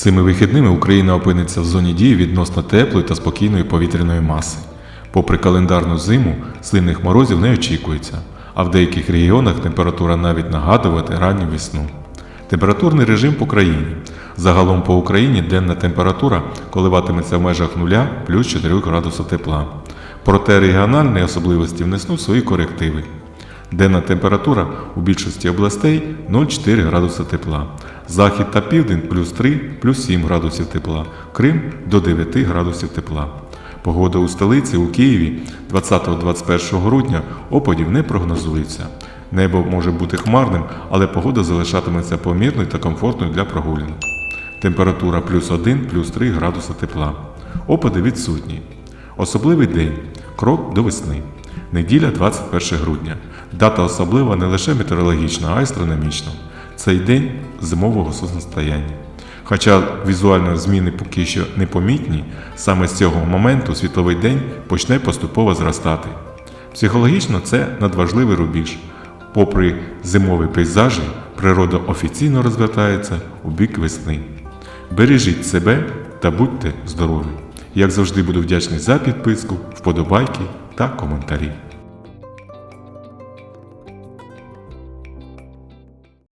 Цими вихідними Україна опиниться в зоні дії відносно теплої та спокійної повітряної маси. Попри календарну зиму, сильних морозів не очікується, а в деяких регіонах температура навіть нагадувати ранню весну. Температурний режим по країні. Загалом по Україні денна температура коливатиметься в межах 0 плюс 4 градусів тепла. Проте регіональні особливості внесуть свої корективи. Денна температура у більшості областей 0,4 градуса тепла. Захід та південь плюс 3, плюс 7 градусів тепла. Крим до 9 градусів тепла. Погода у столиці у Києві 20-21 грудня опадів не прогнозується. Небо може бути хмарним, але погода залишатиметься помірною та комфортною для прогулянок. Температура плюс 1, плюс 3 градуса тепла. Опади відсутні. Особливий день. Крок до весни. Неділя 21 грудня. Дата особлива не лише метеорологічна, а й астрономічна. Цей день зимового сонцестояння. Хоча візуально зміни поки що непомітні, саме з цього моменту світловий день почне поступово зростати. Психологічно це надважливий рубіж. Попри зимові пейзажі, природа офіційно розвертається у бік весни. Бережіть себе та будьте здорові! Як завжди буду вдячний за підписку, вподобайки та коментарі.